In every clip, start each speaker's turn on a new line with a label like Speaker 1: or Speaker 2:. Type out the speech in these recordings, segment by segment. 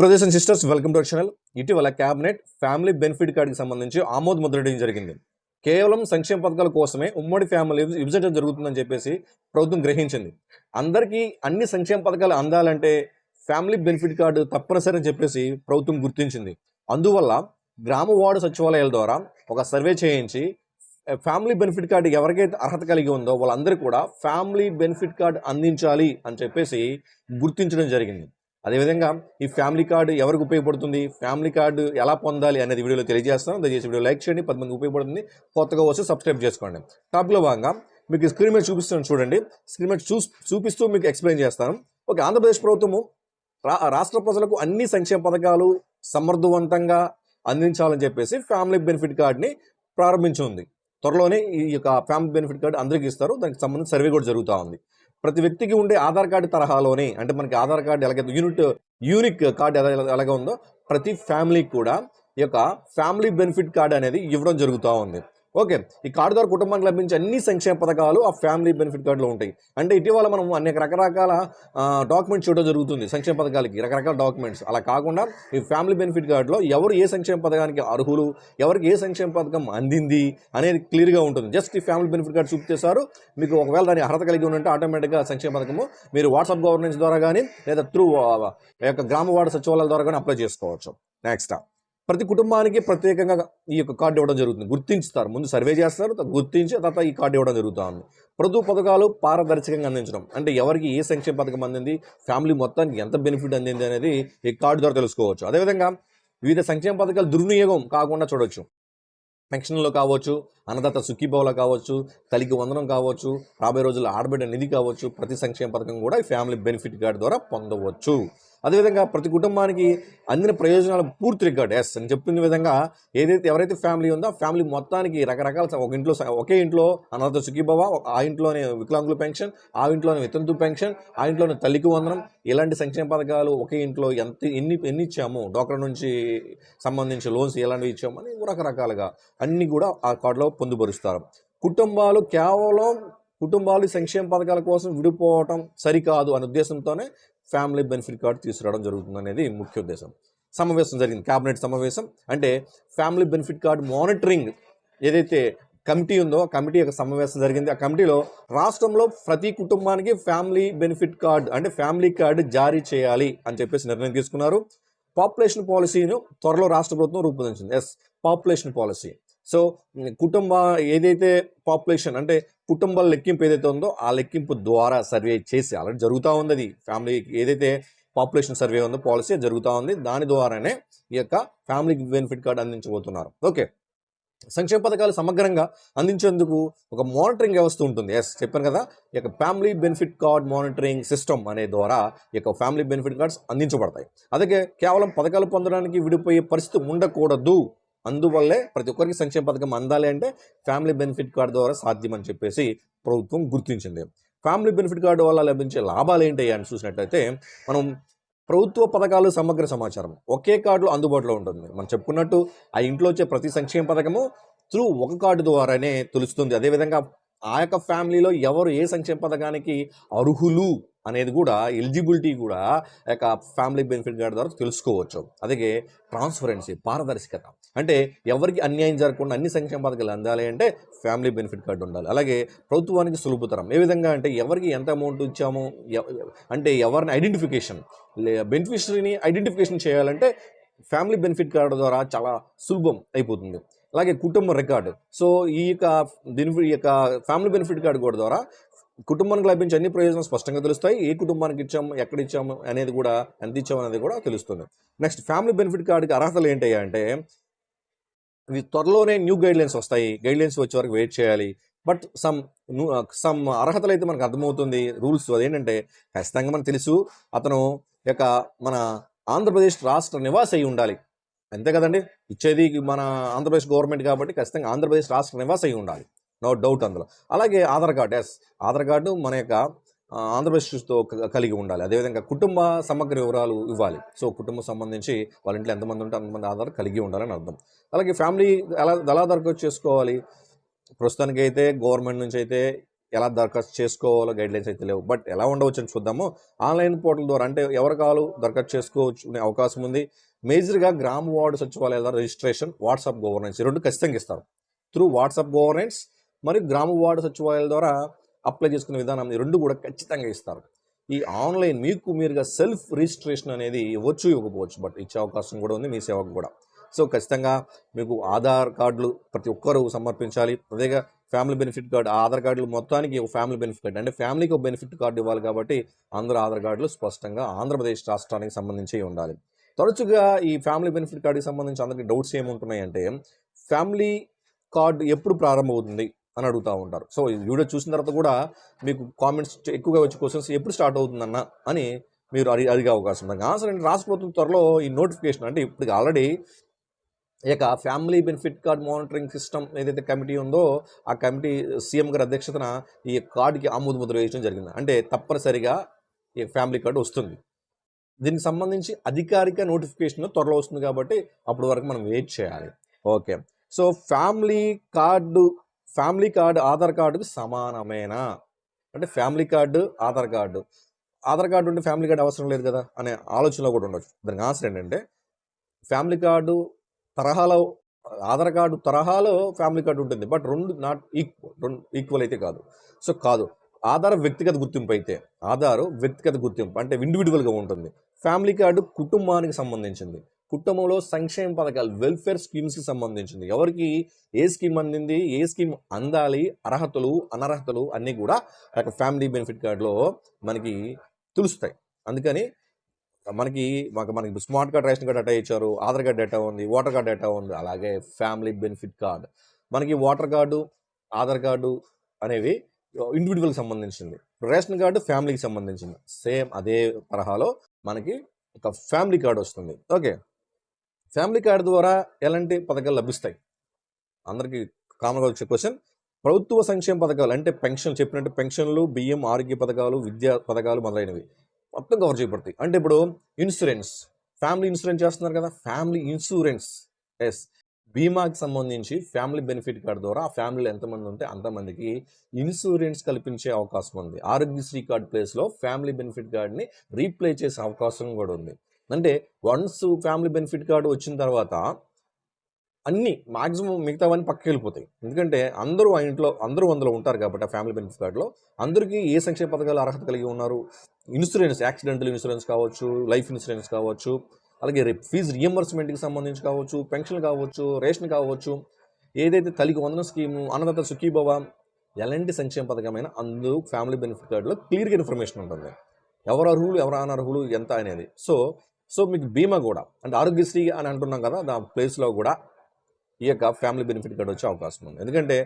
Speaker 1: Brothers and sisters welcome to channel. ఇటీవల cabinet family benefit కార్డుకి సంబంధించి ఆమోద ముద్రడం జరిగింది. కేవలం సంక్షేమ పథకాల కోసమే ఉమ్మడి ఫ్యామిలీ విభజన జరుగుతుందని చెప్పేసి ప్రభుత్వం గ్రహించింది. అందరికీ అన్ని సంక్షేమ పథకాలు అందాలంటే ఫ్యామిలీ బెనిఫిట్ కార్డు తప్పనిసరి అని చెప్పేసి ప్రభుత్వం గుర్తించింది. అందువల్ల గ్రామ వార్డు సచివాలయాల ద్వారా ఒక సర్వే చేయించి ఫ్యామిలీ బెనిఫిట్ కార్డు ఎవరికైతే అర్హత కలిగి ఉందో వాళ్ళందరికీ కూడా ఫ్యామిలీ బెనిఫిట్ కార్డు అందించాలి అని చెప్పేసి గుర్తించడం జరిగింది. అదేవిధంగా ఈ ఫ్యామిలీ కార్డు ఎవరికి ఉపయోగపడుతుంది ఫ్యామిలీ కార్డు ఎలా పొందాలి అనేది వీడియోలో తెలియజేస్తాను. దయచేసి వీడియో లైక్ చేయండి పది మందికి ఉపయోగపడుతుంది. కొత్తగా వస్తే సబ్స్క్రైబ్ చేసుకోండి. టాప్లో భాగంగా మీకు స్క్రీన్ మీద చూపిస్తాను చూడండి. స్క్రీన్ మీద చూ చూపిస్తూ మీకు ఎక్స్ప్లెయిన్ చేస్తాను. ఓకే ఆంధ్రప్రదేశ్ ప్రభుత్వము రా రాష్ట్ర ప్రజలకు అన్ని సంక్షేమ పథకాలు సమర్థవంతంగా అందించాలని చెప్పేసి ఫ్యామిలీ బెనిఫిట్ కార్డ్ని ప్రారంభించింది. త్వరలోనే ఈ యొక్క ఫ్యామిలీ బెనిఫిట్ కార్డు అందరికీ ఇస్తారు. దానికి సంబంధించి సర్వే కూడా జరుగుతూ ఉంది. ప్రతి వ్యక్తికి ఉండే ఆధార్ కార్డు తరహాలోనే అంటే మనకి ఆధార్ కార్డు ఎలాగైతే యూనిట్ యూనిక్ కార్డు ఎలా ఎలాగ ఉందో ప్రతి ఫ్యామిలీకి కూడా ఈ యొక్క ఫ్యామిలీ బెనిఫిట్ కార్డు అనేది ఇవ్వడం జరుగుతూ ఉంది. ఓకే. ఈ కార్డు ద్వారా కుటుంబానికి లభించే అన్ని సంక్షేమ పథకాలు ఆ ఫ్యామిలీ బెనిఫిట్ కార్డులో ఉంటాయి. అంటే ఇటీవల మనం అనేక రకరకాల డాక్యుమెంట్స్ చూడడం జరుగుతుంది సంక్షేమ పథకాలకి రకరకాల డాక్యుమెంట్స్. అలా కాకుండా ఈ ఫ్యామిలీ బెనిఫిట్ కార్డులో ఎవరు ఏ సంక్షేమ పథకానికి అర్హులు ఎవరికి ఏ సంక్షేమ పథకం అందింది అనేది క్లియర్గా ఉంటుంది. జస్ట్ ఈ ఫ్యామిలీ బెనిఫిట్ కార్డు చూపిస్తారు మీకు ఒకవేళ దాని అర్హత కలిగి ఉంటే ఆటోమేటిక్గా సంక్షేమ పథకము మీరు వాట్సాప్ గవర్నెన్స్ ద్వారా కానీ లేదా త్రూ యొక్క గ్రామ వార్డు సచివాలయాల ద్వారా కానీ అప్లై చేసుకోవచ్చు. నెక్స్ట్ ప్రతి కుటుంబానికి ప్రత్యేకంగా ఈ యొక్క కార్డు ఇవ్వడం జరుగుతుంది. గుర్తించుతారు. ముందు సర్వే చేస్తారు గుర్తించి తర్వాత ఈ కార్డు ఇవ్వడం జరుగుతుంది ప్రభుత్వ పథకాలు పారదర్శకంగా అందించడం. అంటే ఎవరికి ఏ సంక్షేమ పథకం అందింది ఫ్యామిలీ మొత్తానికి ఎంత బెనిఫిట్ అందింది అనేది ఈ కార్డు ద్వారా తెలుసుకోవచ్చు. అదేవిధంగా వివిధ సంక్షేమ పథకాలు దుర్వినియోగం కాకుండా చూడవచ్చు పెన్షన్లో కావచ్చు అన్నదాత సుఖీభావలో కావచ్చు తల్లికి వందనం కావచ్చు రాబోయే రోజుల్లో ఆడబిడ్డ నిధి కావచ్చు ప్రతి సంక్షేమ పథకం కూడా ఈ ఫ్యామిలీ బెనిఫిట్ కార్డు ద్వారా పొందవచ్చు. అదేవిధంగా ప్రతి కుటుంబానికి అందిన ప్రయోజనాలు పూర్తి రికార్డ్. ఎస్ అని చెప్పిన విధంగా ఏదైతే ఎవరైతే ఫ్యామిలీ ఉందో ఫ్యామిలీ మొత్తానికి రకరకాల ఒక ఇంట్లో ఒకే ఇంట్లో అనాథ సుఖీభవ ఆ ఇంట్లోనే వికలాంగుల పెన్షన్ ఆ ఇంట్లోనే వితంతు పెన్షన్ ఆ ఇంట్లోనే తల్లికి వందనం. ఇలాంటి సంక్షేమ పథకాలు ఒకే ఇంట్లో ఎంత ఎన్ని ఎన్ని ఇచ్చాము? డాక్టర్ నుంచి సంబంధించి లోన్స్ ఎలాంటివి ఇచ్చాము? అని రకరకాలుగా అన్నీ కూడా ఆ కార్డులో పొందుపరుస్తారు. కుటుంబాలు కేవలం కుటుంబాలు సంక్షేమ పథకాల కోసం విడిపోవటం సరికాదు అనే ఉద్దేశంతోనే ఫ్యామిలీ బెనిఫిట్ కార్డు తీసుకురావడం జరుగుతుంది అనేది ముఖ్య ఉద్దేశం. సమావేశం జరిగింది. కేబినెట్ సమావేశం. అంటే ఫ్యామిలీ బెనిఫిట్ కార్డు మానిటరింగ్ ఏదైతే కమిటీ ఉందో ఆ కమిటీ యొక్క సమావేశం జరిగింది. ఆ కమిటీలో రాష్ట్రంలో ప్రతి కుటుంబానికి ఫ్యామిలీ బెనిఫిట్ కార్డు అంటే ఫ్యామిలీ కార్డు జారీ చేయాలి అని చెప్పేసి నిర్ణయం తీసుకున్నారు. పాపులేషన్ పాలసీను త్వరలో రాష్ట్ర ప్రభుత్వం రూపొందించింది. Yes population policy. సో కుటుంబ ఏదైతే పాపులేషన్ అంటే కుటుంబాల లెక్కింపు ఏదైతే ఉందో ఆ లెక్కింపు ద్వారా సర్వే చేసి ఆల్రెడీ జరుగుతూ ఉంది అది. ఫ్యామిలీ ఏదైతే పాపులేషన్ సర్వే ఉందో పాలసీ జరుగుతూ ఉంది. దాని ద్వారానే ఈ యొక్క ఫ్యామిలీ బెనిఫిట్ కార్డు అందించబోతున్నారు. ఓకే. సంక్షేమ పథకాలు సమగ్రంగా అందించేందుకు ఒక మానిటరింగ్ వ్యవస్థ ఉంటుంది. ఎస్ చెప్పాను కదా. ఈ యొక్క family benefit card monitoring system అనే ద్వారా ఈ యొక్క ఫ్యామిలీ బెనిఫిట్ కార్డ్స్ అందించబడతాయి. అలాగే కేవలం పథకాలు పొందడానికి విడిపోయే పరిస్థితి ఉండకూడదు. అందువల్లే ప్రతి ఒక్కరికి సంక్షేమ పథకం అందాలి అంటే ఫ్యామిలీ బెనిఫిట్ కార్డు ద్వారా సాధ్యమని చెప్పేసి ప్రభుత్వం గుర్తించింది. ఫ్యామిలీ బెనిఫిట్ కార్డు వల్ల లభించే లాభాలు ఏంటి అని చూసినట్లయితే మనం ప్రభుత్వ పథకాలు సమగ్ర సమాచారం. ఒకే కార్డులో అందుబాటులో ఉంటుంది. మనం చెప్పుకున్నట్టు ఆ ఇంట్లో వచ్చే ప్రతి సంక్షేమ పథకము త్రూ ఒక కార్డు ద్వారానే తెలుస్తుంది. అదేవిధంగా ఆ యొక్క ఫ్యామిలీలో ఎవరు ఏ సంక్షేమ పథకానికి అర్హులు అనేది కూడా ఎలిజిబిలిటీ కూడా యొక్క ఫ్యామిలీ బెనిఫిట్ కార్డు ద్వారా తెలుసుకోవచ్చు. అలాగే ట్రాన్స్పరెన్సీ పారదర్శకత. అంటే ఎవరికి అన్యాయం జరగకుండా అన్ని సంక్షేమ పథకాలు అందాలి అంటే ఫ్యామిలీ బెనిఫిట్ కార్డు ఉండాలి. అలాగే ప్రభుత్వానికి సులభతరం ఏ విధంగా అంటే ఎవరికి ఎంత అమౌంట్ ఇచ్చాము అంటే ఎవరిని ఐడెంటిఫికేషన్ బెనిఫిషరీని ఐడెంటిఫికేషన్ చేయాలంటే ఫ్యామిలీ బెనిఫిట్ కార్డు ద్వారా చాలా సులభం అయిపోతుంది. అలాగే కుటుంబ రికార్డు. సో ఈ యొక్క బెనిఫిట్ ఈ యొక్క ఫ్యామిలీ బెనిఫిట్ కార్డు కూడా ద్వారా కుటుంబానికి లభించే అన్ని ప్రయోజనాలు స్పష్టంగా తెలుస్తాయి. ఏ కుటుంబానికి ఇచ్చాము ఎక్కడ ఇచ్చాము అనేది కూడా ఎంత ఇచ్చాము అనేది కూడా తెలుస్తుంది. నెక్స్ట్ ఫ్యామిలీ బెనిఫిట్ కార్డుకి అర్హతలు ఏంటి అంటే ఇవి త్వరలోనే న్యూ గైడ్లైన్స్ వస్తాయి. గైడ్లైన్స్ వచ్చే వరకు వెయిట్ చేయాలి. బట్ సమ్ సమ్ అర్హతలు అయితే మనకు అర్థమవుతుంది. రూల్స్ అదేంటంటే ఖచ్చితంగా మనకు తెలుసు. అతను యొక్క మన ఆంధ్రప్రదేశ్ రాష్ట్ర నివాసి అయి ఉండాలి. అంతే కదండి? ఇచ్చేది మన ఆంధ్రప్రదేశ్ గవర్నమెంట్ కాబట్టి ఖచ్చితంగా ఆంధ్రప్రదేశ్ రాష్ట్ర నివాసి అయి ఉండాలి. నో డౌట్ అందులో. అలాగే Aadhaar card yes Aadhaar card మన యొక్క ఆంధ్రప్రదేశ్తో కలిగి ఉండాలి. అదేవిధంగా కుటుంబ సమగ్ర వివరాలు ఇవ్వాలి. సో కుటుంబం సంబంధించి వాళ్ళ ఇంట్లో ఎంతమంది ఉంటే అంతమంది ఆధార్ కలిగి ఉండాలని అర్థం. అలాగే ఫ్యామిలీ ఎలా ఎలా దరఖాస్తు చేసుకోవాలి? ప్రస్తుతానికి అయితే గవర్నమెంట్ నుంచి అయితే ఎలా దరఖాస్తు చేసుకోవాలో గైడ్లైన్స్ అయితే లేవు. బట్ ఎలా ఉండవచ్చు అని చూద్దాము. ఆన్లైన్ పోర్టల్ ద్వారా అంటే ఎవరు కాలు దరఖాస్తు చేసుకోవచ్చు అనే అవకాశం ఉంది. మేజర్గా గ్రామ వార్డు సచివాలయాల ద్వారా రిజిస్ట్రేషన్ వాట్సాప్ గవర్నెన్స్ ఈ రెండు ఖచ్చితంగా ఇస్తారు. త్రూ వాట్సాప్ గవర్నెన్స్ మరియు గ్రామ వార్డు సచివాలయాల ద్వారా అప్లై చేసుకునే విధానం ఈ రెండు కూడా ఖచ్చితంగా ఇస్తారు. ఈ ఆన్లైన్ మీకు మీరుగా సెల్ఫ్ రిజిస్ట్రేషన్ అనేది ఇవ్వచ్చు ఇవ్వకపోవచ్చు బట్ ఇచ్చే అవకాశం కూడా ఉంది మీ సేవకు కూడా. సో ఖచ్చితంగా మీకు ఆధార్ కార్డులు ప్రతి ఒక్కరూ సమర్పించాలి. అదేగా ఫ్యామిలీ బెనిఫిట్ కార్డు ఆధార్ కార్డులు మొత్తానికి ఒక ఫ్యామిలీ బెనిఫిట్ కార్డు అంటే ఫ్యామిలీకి ఒక బెనిఫిట్ కార్డు ఇవ్వాలి కాబట్టి అందరూ ఆధార్ కార్డులు స్పష్టంగా ఆంధ్రప్రదేశ్ రాష్ట్రానికి సంబంధించి ఉండాలి. తరచుగా ఈ ఫ్యామిలీ బెనిఫిట్ కార్డుకి సంబంధించి అందరికీ డౌట్స్ ఏముంటున్నాయి అంటే ఫ్యామిలీ కార్డు ఎప్పుడు ప్రారంభమవుతుంది అని అడుగుతూ ఉంటారు. సో ఈ వీడియో చూసిన తర్వాత కూడా మీకు కామెంట్స్ ఎక్కువగా వచ్చే క్వశ్చన్స్ ఎప్పుడు స్టార్ట్ అవుతుందన్న అని మీరు అడిగి అడిగే అవకాశం ఉంది. ఆన్సర్ ఏంటి? రాష్ట్ర ప్రభుత్వం త్వరలో ఈ నోటిఫికేషన్. అంటే ఇప్పుడు ఆల్రెడీ ఇక యొక్క family benefit card monitoring system ఏదైతే కమిటీ ఉందో ఆ కమిటీ సీఎం గారి అధ్యక్షతన ఈ కార్డుకి ఆమోద ముద్ర వేయడం జరిగింది. అంటే తప్పనిసరిగా ఈ ఫ్యామిలీ కార్డు వస్తుంది. దీనికి సంబంధించి అధికారిక నోటిఫికేషన్ త్వరలో వస్తుంది కాబట్టి అప్పటి వరకు మనం వెయిట్ చేయాలి. Okay so family card family card Aadhaar కార్డుకు సమానమేనా? అంటే family card Aadhaar card Aadhaar card ఉంటే ఫ్యామిలీ కార్డు అవసరం లేదు కదా అనే ఆలోచనలో కూడా ఉండొచ్చు. దానికి ఆన్సర్ ఏంటంటే ఫ్యామిలీ కార్డు తరహాలో ఆధార్ కార్డు తరహాలో ఫ్యామిలీ కార్డు ఉంటుంది. బట్ రెండు నాట్ ఈక్వల్ రెండు ఈక్వల్ అయితే కాదు. సో కాదు. ఆధార్ వ్యక్తిగత గుర్తింపు అయితే ఆధార్ వ్యక్తిగత గుర్తింపు అంటే ఇండివిజువల్గా ఉంటుంది. ఫ్యామిలీ కార్డు కుటుంబానికి సంబంధించింది. కుటుంబంలో సంక్షేమ పథకాలు వెల్ఫేర్ స్కీమ్స్కి సంబంధించింది. ఎవరికి ఏ స్కీమ్ అందింది ఏ స్కీమ్ అందాలి అర్హతలు అనర్హతలు అన్నీ కూడా యొక్క ఫ్యామిలీ బెనిఫిట్ కార్డులో మనకి తెలుస్తాయి. అందుకని మనకి మాకు మనకి smart card ration card data ఇచ్చారు ఆధార్ కార్డ్ డేటా ఉంది ఓటర్ కార్డ్ డేటా ఉంది అలాగే ఫ్యామిలీ బెనిఫిట్ కార్డ్ మనకి ఓటర్ కార్డు ఆధార్ కార్డు అనేవి ఇండివిజువల్కి సంబంధించింది. రేషన్ కార్డు ఫ్యామిలీకి సంబంధించింది. సేమ్ అదే తరహాలో మనకి ఒక ఫ్యామిలీ కార్డు వస్తుంది. ఓకే. ఫ్యామిలీ కార్డు ద్వారా ఎలాంటి పథకాలు లభిస్తాయి? అందరికీ కామన్గా వచ్చే క్వశ్చన్. ప్రభుత్వ సంక్షేమ పథకాలు అంటే పెన్షన్ చెప్పినట్టు పెన్షన్లు బియ్యం ఆరోగ్య పథకాలు విద్యా పథకాలు మొదలైనవి. మొత్తం కవర్ చేయబడతాయి. అంటే ఇప్పుడు ఇన్సూరెన్స్. ఫ్యామిలీ ఇన్సూరెన్స్ చేస్తున్నారు కదా. Family insurance. ఎస్. బీమాకి సంబంధించి ఫ్యామిలీ బెనిఫిట్ కార్డు ద్వారా ఆ ఫ్యామిలీలో ఎంతమంది ఉంటే అంతమందికి ఇన్సూరెన్స్ కల్పించే అవకాశం ఉంది. ఆరోగ్యశ్రీ కార్డ్ ప్లేస్లో ఫ్యామిలీ బెనిఫిట్ కార్డ్ని రీప్లే చేసే అవకాశం కూడా ఉంది. అంటే వన్స్ ఫ్యామిలీ బెనిఫిట్ కార్డు వచ్చిన తర్వాత అన్ని మాక్సిమం మిగతావన్నీ పక్కకి వెళ్ళిపోతాయి. ఎందుకంటే అందరూ ఆ ఇంట్లో అందరూ అందులో ఉంటారు కాబట్టి ఆ ఫ్యామిలీ బెనిఫిట్ కార్డులో. అందరికీ ఏ సంక్షేమ పథకాలు అర్హత కలిగి ఉన్నారు? ఇన్సూరెన్స్ యాక్సిడెంటల్ ఇన్సూరెన్స్ కావచ్చు లైఫ్ ఇన్సూరెన్స్ కావచ్చు. అలాగే రేపు ఫీజు రియంబర్స్మెంట్కి సంబంధించి కావచ్చు పెన్షన్ కావచ్చు రేషన్ కావచ్చు ఏదైతే తల్లికి వందన స్కీము అన్నదాత సుఖీభవ ఎలాంటి సంక్షేమ పథకమైన అందు ఫ్యామిలీ బెనిఫిట్ కార్డులో క్లియర్గా ఇన్ఫర్మేషన్ ఉంటుంది. ఎవరు అర్హులు ఎవరు అనర్హులు ఎంత అనేది. సో సో మీకు బీమా కూడా అంటే ఆరోగ్యశ్రీ అని అంటున్నాం కదా దాని ప్లేస్లో కూడా ఈ యొక్క ఫ్యామిలీ బెనిఫిట్ కార్డు వచ్చే అవకాశం ఉంది. ఎందుకంటే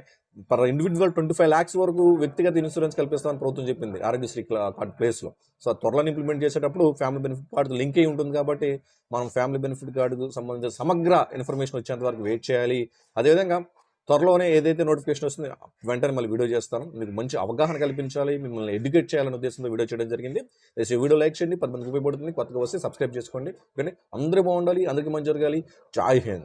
Speaker 1: per individual twenty five lakhs వరకు వ్యక్తిగత ఇన్సూరెన్స్ కల్పిస్తామని ప్రభుత్వం చెప్పింది ఆరోగ్యశ్రీ కార్డ్ ప్లేస్లో సో త్వరలో ఇంప్లిమెంట్ చేసేటప్పుడు ఫ్యామిలీ బెనిఫిట్ కార్డు లింక్ అయి ఉంటుంది కాబట్టి మనం ఫ్యామిలీ బెనిఫిట్ కార్డుకు సంబంధించిన సమగ్ర ఇన్ఫర్మేషన్ వచ్చేంత వరకు వెయిట్ చేయాలి. అదేవిధంగా త్వరలోనే ఏదైతే నోటిఫికేషన్ వస్తుందో వెంటనే మళ్ళీ వీడియో చేస్తాను. మీకు మంచి అవగాహన కల్పించాలి మిమ్మల్ని ఎడ్యుకేట్ చేయాలనే ఉద్దేశంతో వీడియో చేయడం జరిగింది. దయచేసి వీడియో లైక్ చేయండి పది మందికి ఉపయోగపడుతుంది. కొత్తగా వస్తే సబ్స్క్రైబ్ చేసుకోండి. ఓకే అందరూ బాగుండాలి అందరికీ మంచి జరగాలి. జాయ్ హింద్.